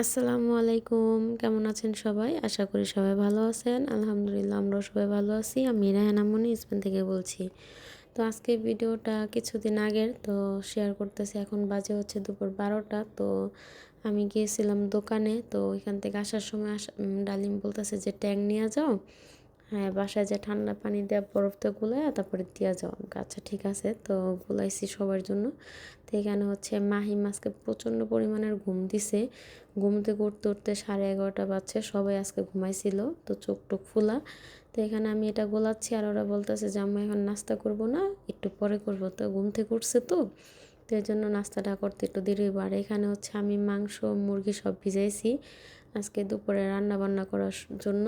আসসালামু আলাইকুম। কেমন আছেন সবাই? আশা করি সবাই ভালো আছেন। আলহামদুলিল্লাহ, আমরাও সবাই ভালো আছি। আমি রায়হানা মনি স্পেন থেকে বলছি। তো আজকে ভিডিওটা কিছুদিন আগের, তো শেয়ার করতেছি। এখন বাজে হচ্ছে দুপুর বারোটা, তো আমি গিয়েছিলাম দোকানে। তো ওইখান থেকে আসার সময় ডালিম বলতেছে যে, ট্যাং নিয়ে যাও। হ্যাঁ বাসায় যে ঠান্ডা পানি দেওয়া বরফতে গুলায় তারপরে দিয়া যাও আচ্ছা ঠিক আছে। তো গুলাইছি সবার জন্য। তো এখানে হচ্ছে মাহি মাছকে প্রচণ্ড পরিমাণের ঘুম দিছে। ঘুম থেকে উঠতে উঠতে সাড়ে এগারোটা বাজছে, সবাই আজকে ঘুমাইছিল, তো চোখ টোক ফোলা। তো এখানে আমি এটা গোলাচ্ছি আর ওরা বলতেছে যে আমি এখন নাস্তা করব না, একটু পরে করব। তো ঘুম থেকে উঠছে তো। তো এই জন্য নাস্তাটা করতে একটু দেরি হইব। আর এখানে হচ্ছে আমি মাংস, মুরগি সব ভিজাইছি আজকে দুপুরে রান্না বান্না করার জন্য।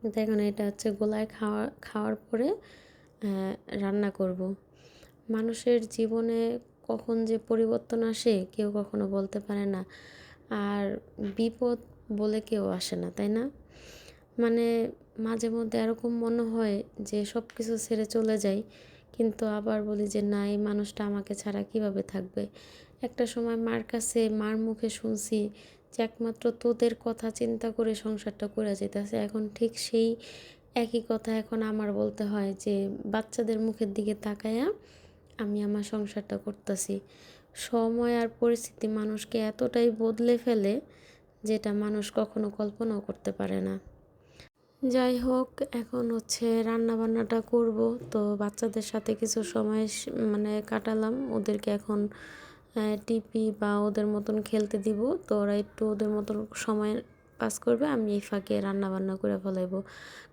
তো এখন এটা হচ্ছে গোলায় খাওয়া, খাওয়ার পরে রান্না করব। মানুষের জীবনে কখন যে পরিবর্তন আসে কেউ কখনো বলতে পারে না। আর বিপদ বলে কেউ আসে না, তাই না? মানে মাঝে মধ্যে এরকম মনে হয় যে সব কিছু ছেড়ে চলে যাই, কিন্তু আবার বলি যে না, এই মানুষটা আমাকে ছাড়া কীভাবে থাকবে? একটা সময় মার কাছে মার মুখে শুনছি যে একমাত্র তোদের কথা চিন্তা করে সংসারটা করে যেতেছে এখন ঠিক সেই একই কথা এখন আমার বলতে হয় যে, বাচ্চাদের মুখের দিকে তাকায়া আমি আমার সংসারটা করতেছি। সময় আর পরিস্থিতি মানুষকে এতটাই বদলে ফেলে যেটা মানুষ কখনো কল্পনাও করতে পারে না। যাই হোক, এখন হচ্ছে রান্না বান্নাটা করব। তো বাচ্চাদের সাথে কিছু সময় মানে কাটালাম। ওদেরকে এখন টিপি বা ওদের মতন খেলতে দিব। তো ওরা একটু ওদের মতন সময় পাস করবে, আমি এই ফাঁকে রান্না বান্না করে ফেলাইবো।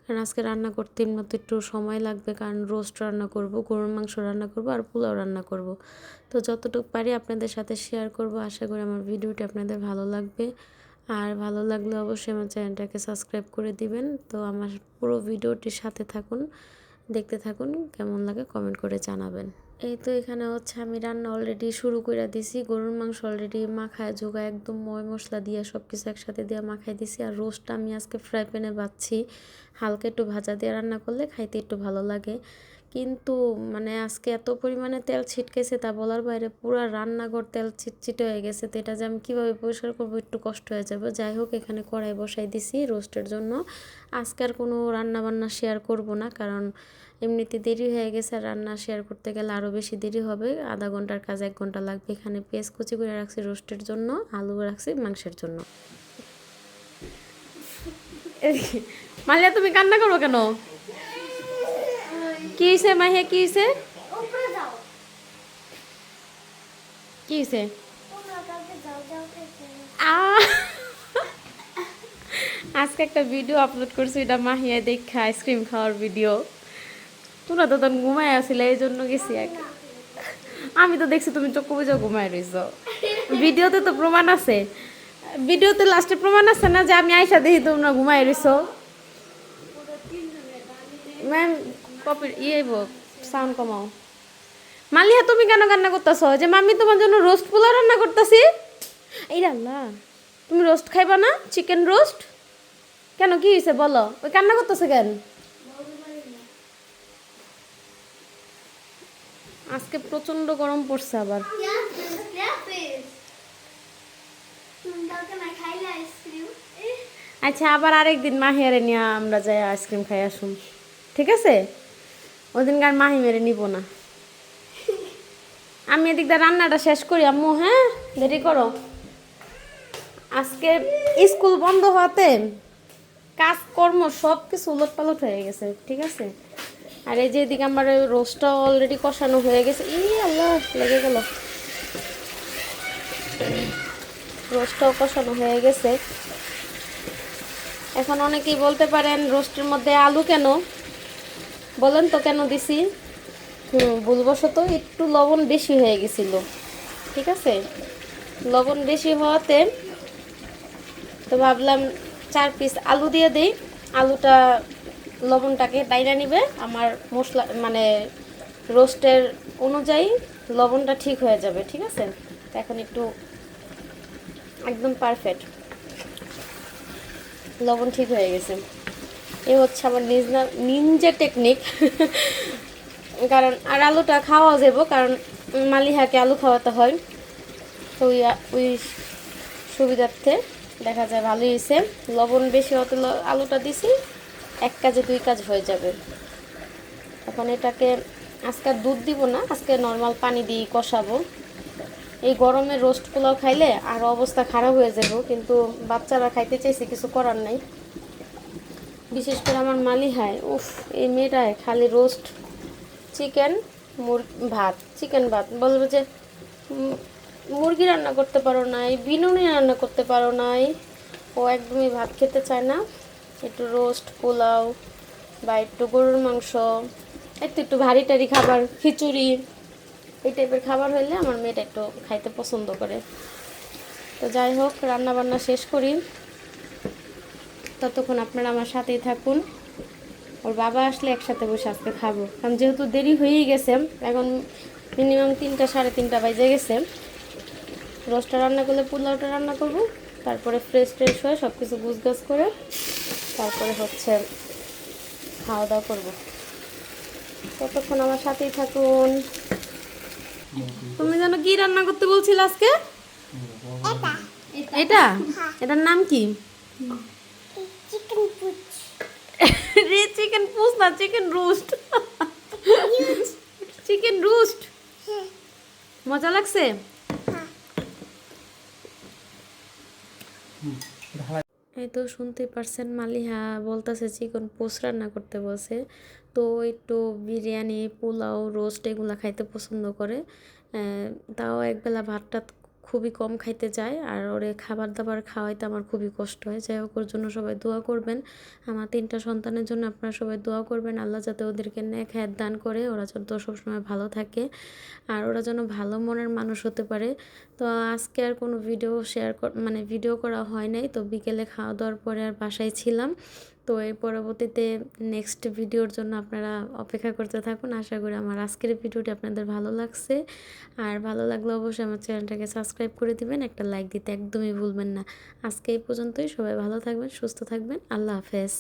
কারণ আজকে রান্না করতে এমনিতে একটু সময় লাগবে, কারণ রোস্ট রান্না করব, গরুর মাংস রান্না করব আর পোলাও রান্না করব। তো যতটুকু পারি আপনাদের সাথে শেয়ার করব, আশা করি আমার ভিডিওটি আপনাদের ভালো লাগবে। আর ভালো লাগলে অবশ্যই আমার চ্যানেলটাকে সাবস্ক্রাইব করে দিবেন। তো আমার পুরো ভিডিওটির সাথে থাকুন, দেখতে থাকুন, কেমন লাগে কমেন্ট করে জানাবেন। এই তো এখানে হচ্ছে আমি রান্না অলরেডি শুরু করে দিছি, গরুর মাংস অলরেডি মাখায় যোগা একদম ময় মশলা দিয়ে সব কিছু একসাথে দিয়ে মাখাই দিছি। আর রোস্টটা আমি আজকে ফ্রাই প্যানে বাচ্ছি হালকা একটু ভাজা দিয়ে রান্না করলে খাইতে একটু ভালো লাগে। কিন্তু মানে আজকে এত পরিমাণে তেল ছিটকেছে তা বলার বাইরে পুরো রান্নাঘর তেল ছিটছিটে হয়ে গেছে তো এটা যে আমি কীভাবে পরিষ্কার করব একটু কষ্ট হয়ে যাবে। যাই হোক, এখানে কড়াই বসাই দিছি রোস্টের জন্য। আজকে আর কোনো রান্না বান্না শেয়ার করব না, কারণ এমনিতে দেরি হয়ে গেছে। রান্না শেয়ার করতে গেলে আরও বেশি দেরি হবে। আধা ঘণ্টার কাজ এক ঘণ্টা লাগবে। এখানে পেঁয়াজ কুচি করে রাখছি রোস্টের জন্য, আলু রাখছি মাংসের জন্য। মালিয়া, তুমি কান্না করো কেন? কি হয়েছে মাহিয়া কি হয়েছে কি আহ! আজকে একটা ভিডিও আপলোড করছি এটা মাহিয়া দেখা আইসক্রিম খাওয়ার ভিডিও। তোমরা তো তখন ঘুমায় আসছিলে এই জন্য গেছি এক আমি তো দেখছি তুমি চক্ষু বুঝে ঘুমায় রইছ। ভিডিওতে তো প্রমাণ আছে। ভিডিওতে লাস্টে প্রমাণ আছে না যে আমি আইসা দেখি তোমরা ঘুমায় রইছ? ম্যাম কপি ইয়ে সাউন্ড কমাও। মালিহা, তুমি কেন কান্না করতেছো? যে মাম্মি তোমার জন্য রোস্ট পোলা রান্না করতেছি। এই রে আল্লাহ, তুমি রোস্ট খাইবা না? চিকেন রোস্ট কেন, কি হয়েছে বলো? ওই কান্না করতেছে কেন? আজকে প্রচণ্ড গরম পড়ছে আবার। আচ্ছা আবার আরেকদিন মাহিয়ারে নিয়ে আমরা যাই আইসক্রিম খাই, আসুন। ঠিক আছে? ওই দিন আর মাহি মেরে নিব না। আমি এদিক দিয়ে রান্নাটা শেষ করি, আম্মু হ্যাঁ? দেরি করো। আজকে স্কুল বন্ধ হওয়াতে কাজকর্ম সব কিছু উলট পালট হয়ে গেছে, ঠিক আছে? আর এই যে এদিকে আমার রোস্টটা অলরেডি কষানো হয়ে গেছে। ই আল্লাহ, লেগে গেল। রোস্টটাও কষানো হয়ে গেছে। এখন অনেকেই বলতে পারেন, রোস্টের মধ্যে আলু কেন? বলেন তো কেন দিছি? হুম, ভুলবশত একটু লবণ বেশি হয়ে গেছিল। ঠিক আছে? লবণ বেশি হওয়াতে তো ভাবলাম চার পিস আলু দিয়ে দিই। আলুটা লবণটাকে ডাইরা নিবে। আমার মশলা মানে রোস্টের অনুযায়ী লবণটা ঠিক হয়ে যাবে, ঠিক আছে? এখন একটু একদম পারফেক্ট লবণ ঠিক হয়ে গেছে। এই হচ্ছে আমার নিজনা নিনজা টেকনিক কারণ আর আলুটা খাওয়া যাব কারণ মালিহাকে আলু খাওয়াতে হয়। তো ওই সুবিধার্থে দেখা যায় ভালোই হয়েছে লবণ বেশি ল- আলুটা দিছি, এক কাজে দুই কাজ হয়ে যাবে। এখন এটাকে আজকে দুধ দিব না, আজকে নর্মাল পানি দিয়ে কষাবো। এই গরমে রোস্ট পোলাও খাইলে আর অবস্থা খারাপ হয়ে যাব কিন্তু বাচ্চারা খাইতে চাইছে, কিছু করার নাই। বিশেষ করে আমার মালি হায়, উফ, এই মেয়েটায় খালি রোস্ট চিকেন মুর, ভাত চিকেন ভাত। বলব যে মুরগি রান্না করতে পারো নাই, বিনুনি রান্না করতে পারো নাই। ও একদমই ভাত খেতে চায় না। একটু রোস্ট পোলাও বা একটু গরুর মাংস, একটু একটু ভারী টারি খাবার, খিচুড়ি, এই টাইপের খাবার হইলে আমার মেয়েটা একটু খাইতে পছন্দ করে। তো যাই হোক রান্না বান্না শেষ করি। ততক্ষণ আপনারা আমার সাথেই থাকুন। ওর বাবা আসলে একসাথে বসে আজকে খাব। কারণ যেহেতু দেরি হয়েই গেছে এখন মিনিমাম তিনটা সাড়ে তিনটা বাজে গেছে। রোস্টটা রান্না করলে পোলাওটা রান্না করব তারপরে ফ্রেশ ট্রেশ হয়ে সব কিছু গুছগাছ করে তারপরে হচ্ছে খাওয়া দাওয়া করব। ততক্ষণ আমার সাথেই থাকুন। তুমি যেন কি রান্না করতে বলছিলে আজকে? এটা? এটার নাম কি? রে, চিকেন পুস না, চিকেন রোস্ট। Chicken roast. মজা লাগছে? এই তো শুনতে পারছেন, মালিহা বলতেছে চিকেন পোস রান্না করতে বলছে। তো একটু বিরিয়ানি, পোলাও, রোস্ট এগুলো খাইতে পছন্দ করে। তাও একবেলা ভাতটা খুবই কম খাইতে চায় আর ওরে খাবার দাবার খাওয়াইতে আমার খুবই কষ্ট হয়। যাই হোক, ওর জন্য সবাই দোয়া করবেন। আমার তিনটা সন্তানের জন্য আপনারা সবাই দোয়া করবেন। আল্লাহ যাতে ওদেরকে নেক হ্যাত দান করে, ওরা যেন তো সবসময় ভালো থাকে আর ওরা যেন ভালো মনের মানুষ হতে পারে। তো আজকে আর কোনো ভিডিও শেয়ার মানে ভিডিও করা হয় নাই। তো বিকেলে খাওয়া দাওয়ার পরে আর বাসায় ছিলাম। তো এর পরবর্তীতে নেক্সট ভিডিওর জন্য আপনারা অপেক্ষা করতে থাকুন। আশা করি আমার আজকের ভিডিওটি আপনাদের ভালো লাগছে। আর ভালো লাগলে অবশ্যই আমার চ্যানেলটাকে সাবস্ক্রাইব করে দিবেন। একটা লাইক দিতে একদমই ভুলবেন না। আজকে এই পর্যন্তই। সবাই ভালো থাকবেন, সুস্থ থাকবেন। আল্লাহ হাফেজ।